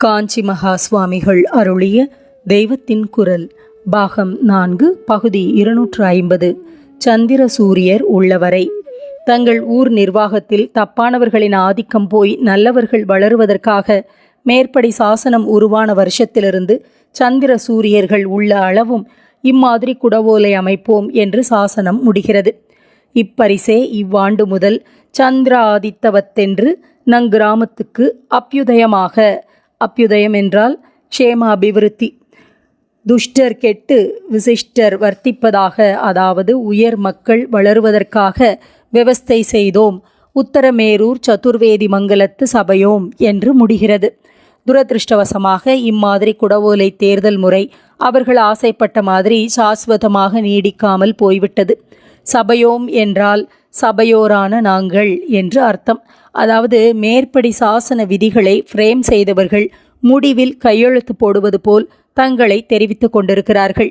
காஞ்சி மகா சுவாமிகள் அருளிய தெய்வத்தின் குரல் பாகம் நான்கு பகுதி இருநூற்று ஐம்பது. சந்திர சூரியர் உள்ளவரை. தங்கள் ஊர் நிர்வாகத்தில் தப்பானவர்களின் ஆதிக்கம் போய் நல்லவர்கள் வளருவதற்காக மேற்படி சாசனம் உருவான வருஷத்திலிருந்து சந்திர சூரியர்கள் உள்ள அளவும் இம்மாதிரி குடவோலை அமைப்போம் என்று சாசனம் முடிகிறது. இப்பரிசே இவ்வாண்டு முதல் சந்திர ஆதித்தவத்தென்று நங்கிராமத்துக்கு அப்யுதயமாக அப்யுதயம் என்றால் க்ஷேம அபிவிருத்தி. துஷ்டர் கெட்டு விசிஷ்டர் வர்த்திப்பதாக அதாவது உயர் மக்கள் வளருவதற்காக விவஸ்தை செய்தோம். உத்தரமேரூர் சதுர்வேதி மங்கலத்து சபையோம் என்று முடிகிறது. துரதிருஷ்டவசமாக இம்மாதிரி குடவோலை தேர்தல் முறை அவர்கள் ஆசைப்பட்ட மாதிரி சாஸ்வதமாக நீடிக்காமல் போய்விட்டது. சபையோம் என்றால் சபையோரான நாங்கள் என்று அர்த்தம். அதாவது மேற்படி சாசன விதிகளை ஃப்ரேம் செய்தவர்கள் முடிவில் கையெழுத்து போடுவது போல் தங்களை தெரிவித்துக் கொண்டிருக்கிறார்கள்.